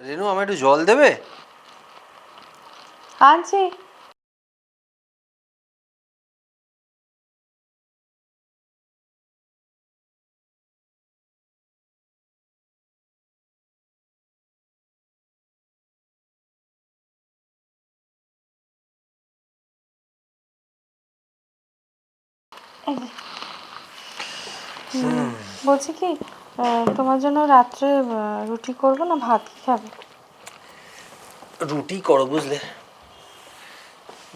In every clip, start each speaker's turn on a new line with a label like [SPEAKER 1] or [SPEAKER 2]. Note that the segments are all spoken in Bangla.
[SPEAKER 1] রেনু আমার একটু জল দেবে?
[SPEAKER 2] আনছি। বলছি কি তোমার জন্য রাত্রে রুটি করব না ভাত? খাবে?
[SPEAKER 1] রুটি করো বুঝলে।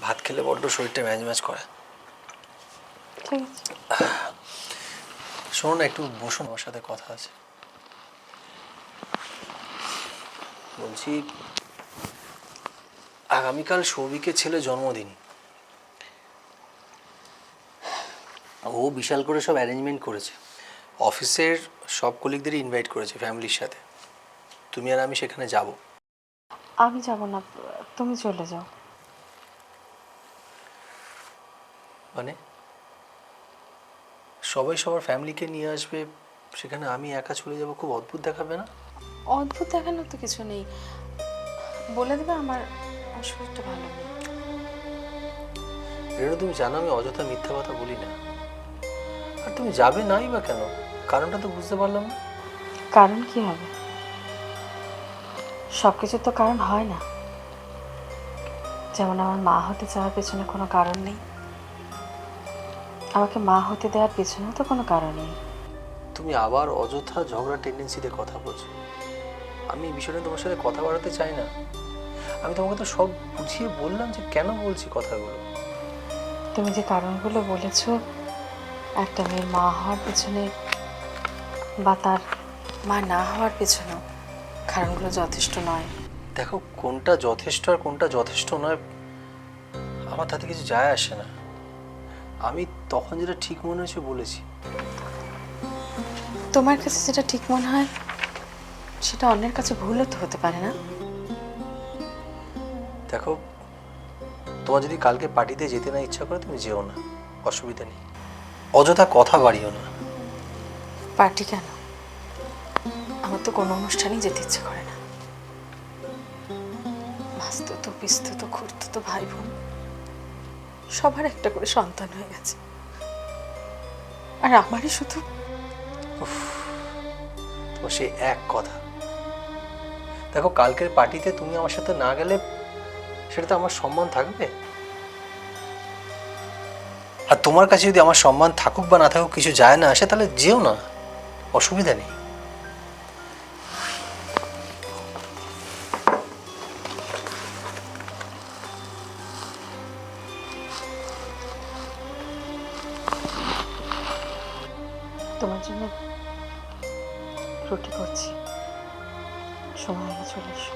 [SPEAKER 1] ভাত খেলে বড্ড শরীরটা ম্যাজ ম্যাজ করে।
[SPEAKER 2] ঠিক আছে।
[SPEAKER 1] শোনো না একটু বসুন আমার সাথে কথা আছে। বলছি আগামীকাল সৌভিকের ছেলে জন্মদিন। ও বিশাল করে সব অ্যারেঞ্জমেন্ট করেছে। অফিসের সব কলিগদেরই ইনভাইট করেছে ফ্যামিলির সাথে। তুমি আর আমি সেখানে যাব।
[SPEAKER 2] আমি যাব না তুমি চলে যাও।
[SPEAKER 1] মানে? সবাই সবার ফ্যামিলিকে নিয়ে আসবে সেখানে আমি একা চলে যাব খুব অদ্ভুত দেখাবে না?
[SPEAKER 2] অদ্ভুত দেখানোর তো কিছু নেই। বলে দেবে আমার শরীরটা ভালো
[SPEAKER 1] রেণু তুমি জানো আমি অযথা মিথ্যা কথা বলি না। আর তুমি যাবে নাই বা কেন? কারণটা তো বুঝতে পারলাম না।
[SPEAKER 2] কারণ কি হবে? সব কিছুর তো কারণ হয় না। যেমন আমার মা হতে চাওয়ার পেছনে কোনো কারণ নেই। আমাকে মা হতে দেওয়ার পেছনেও তো কোনো কারণ নেই।
[SPEAKER 1] তুমি আবার অযথা ঝগড়া টেন্ডেন্সিতে কথা বলছো। আমি এই বিষয়টা তোমার সাথে কথা বাড়াতে চাই না। আমি তোমাকে তো সব বুঝিয়ে বললাম যে কেন বলছি কথাগুলো।
[SPEAKER 2] তুমি যে কারণগুলো বলেছ একটা মেয়ের মা হওয়ার পেছনে বা তার মা না হওয়ার পেছনেও কারণগুলো যথেষ্ট নয়।
[SPEAKER 1] দেখো কোনটা যথেষ্ট আর কোনটা যথেষ্ট নয় আমার তাতে কিছু যায় আসে না। আমি তখন যেটা ঠিক মনে হয়েছে বলেছি।
[SPEAKER 2] তোমার কাছে যেটা ঠিক মনে হয় সেটা অন্যের কাছে ভুলও তো হতে পারে না?
[SPEAKER 1] দেখো তোমার যদি কালকে পার্টিতে যেতে না ইচ্ছা করে তুমি যেও না। অসুবিধা নেই। অযথা কথা বাড়িও না।
[SPEAKER 2] পার্টি কেন? আমার তো কোনো অনুষ্ঠানেই যেতে ইচ্ছে করে না। মাস্ত তো পিস্ত তো ভাই বোন সবার একটা করে সন্তান হয়ে গেছে। আর আমারই শুধু
[SPEAKER 1] সে এক কথা। দেখো, কালকের পার্টিতে তুমি আমার সাথে না গেলে সেটা তো আমার সম্মান থাকবে? আর তোমার কাছে যদি আমার সম্মান থাকুক বা না থাকুক, কিছু যায় না আসে, তাহলে যেও না। অসুবিধা নেই।
[SPEAKER 2] তোমার জন্য রুটি করছি। সময় চলে এসো।